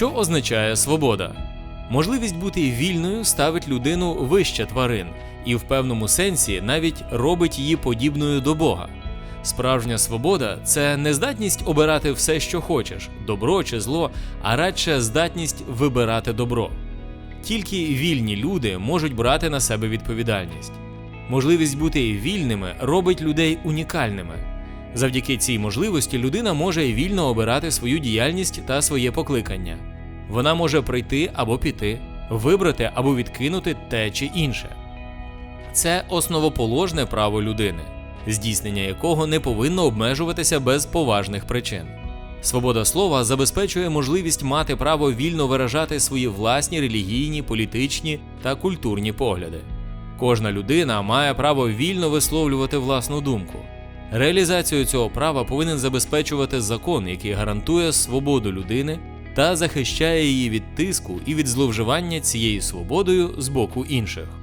Що означає свобода? Можливість бути вільною ставить людину вище тварин і в певному сенсі навіть робить її подібною до Бога. Справжня свобода це не здатність обирати все, що хочеш, добро чи зло, а радше здатність вибирати добро. Тільки вільні люди можуть брати на себе відповідальність. Можливість бути вільними робить людей унікальними. Завдяки цій можливості людина може вільно обирати свою діяльність та своє покликання. Вона може прийти або піти, вибрати або відкинути те чи інше. Це основоположне право людини, здійснення якого не повинно обмежуватися без поважних причин. Свобода слова забезпечує можливість мати право вільно виражати свої власні релігійні, політичні та культурні погляди. Кожна людина має право вільно висловлювати власну думку. Реалізацію цього права повинен забезпечувати закон, який гарантує свободу людини та захищає її від тиску і від зловживання цією свободою з боку інших.